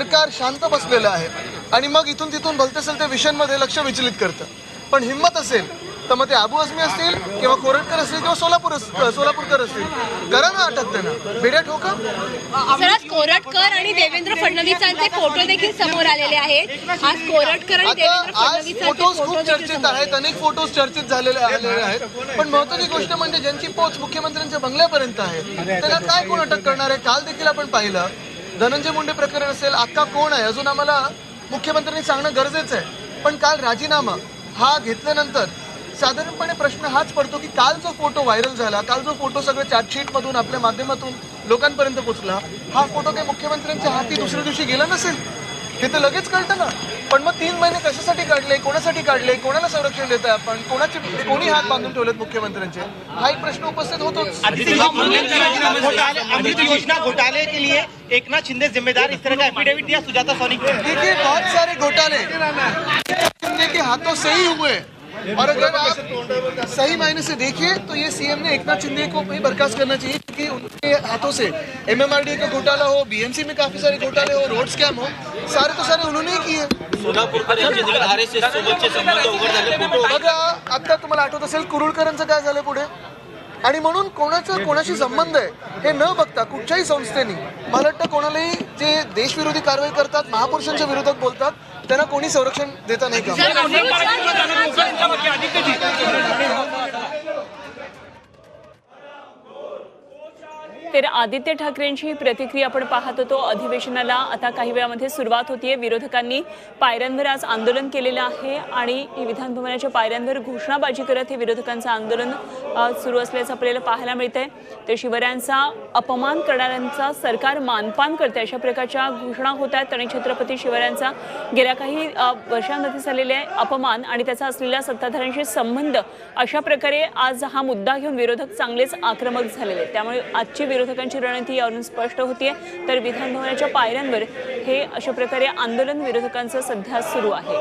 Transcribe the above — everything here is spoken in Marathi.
सरकार शांत बसलेलं आहे. आणि मग इथून तिथून भलते असेल ते विषयांमध्ये लक्ष विचलित करतं. पण हिंमत असेल तर मग ते आबू आझमी असतील किंवा कोरटकर असतील किंवा सोलापूर सोलापूरकर असतील. करा ना अटक त्यांना. बेड्या ठोका सरच कोरटकर आणि देवेंद्र फडणवीसांचे फोटो देखील समोर आलेले आहेत. आज कोरटकर आणि आता देवेंद्र आज फोटोज फोटो खूप चर्चेत आहेत अनेक फोटोज चर्चेत झालेले आलेले आहेत. पण महत्वाची गोष्ट म्हणजे ज्यांची पोच मुख्यमंत्र्यांच्या बंगल्यापर्यंत आहे त्याला काय कोण अटक करणार आहे? काल देखील आपण पाहिलं धनंजय मुंडे प्रकरण असेल अक्का कोण आहे? अजून आम्हाला मुख्यमंत्र्यांनी सांगणं गरजेचं आहे. पण काल राजीनामा हा घेतल्यानंतर साधारणपणे प्रश्न हाच पडतो की काल जो फोटो व्हायरल झाला काल जो फोटो सगळं चार्जशीट मधून आपल्या माध्यमातून लोकांपर्यंत पोहोचला हा फोटो काही मुख्यमंत्र्यांच्या हाती दुसऱ्या दिवशी गेला नसेल? हे तर लगेच कळतं ना. पण मग तीन महिने कशासाठी काढले? कोणासाठी काढले? कोणाला संरक्षण देत आहे आपण? कोणाचे कोणी हात बांधून ठेवलेत मुख्यमंत्र्यांचे? हा एक प्रश्न उपस्थित होतोच. घोटाले अमृत योजना घोटाले के लिए एक नाथ शिंदे जिम्मेदार इस तरह का एफिडेविट दिया? सुजाता सोनी देखिए बहुत सारे घोटाले। शिंदे के हाथों से ही हुए। और अगर आप सही मायने से देखिए तो ये सीएम ने एकनाथ शिंदे को भी बर्खास्त करना चाहिए क्योंकि उनके हाथों से एमएमआरडी का घोटाला हो बीएमसी में काफी सारे घोटाले हो रोड स्कैम हो सारे तो सारे उन्होंने ही किए। बघा आता तुम्हाला आठवत असेल कुरुळकरांचं काय झालं पुढे। आणि म्हणून कोणाचा कोणाशी संबंध आहे हे न बघता कुठच्याही संस्थेनी मला वाटतं कोणालाही जे देशविरोधी कारवाई करतात महापुरुषांच्या विरोधात बोलतात त्यांना कोणी संरक्षण देता नाही का? तर आदित्य ठाकरेंची ही प्रतिक्रिया आपण पाहत होतो अधिवेशनाला. आता काही वेळामध्ये सुरुवात होतीये. विरोधकांनी पायऱ्यांवर आज आंदोलन केलेलं आहे आणि हे विधान भवनाच्या पायऱ्यांवर घोषणाबाजी करत हे विरोधकांचं आंदोलन सुरू असल्याचं आपल्याला पाहायला मिळते तर शिवरायांचा अपमान करणाऱ्यांचा सरकार मानपान करते अशा प्रकारच्या घोषणा होत आहेत. आणि छत्रपती शिवरायांचा गेल्या काही वर्षांमध्ये झालेले अपमान आणि त्याचा असलेल्या सत्ताधाऱ्यांशी संबंध अशा प्रकारे आज हा मुद्दा घेऊन विरोधक चांगलेच आक्रमक झालेले आहेत. त्यामुळे आजची विरोधकांची रणनीती यावरून स्पष्ट होतीये. तर विधानभवनाच्या पायऱ्यांवर हे अशा प्रकारे आंदोलन विरोधकांचं सध्या सुरू आहे.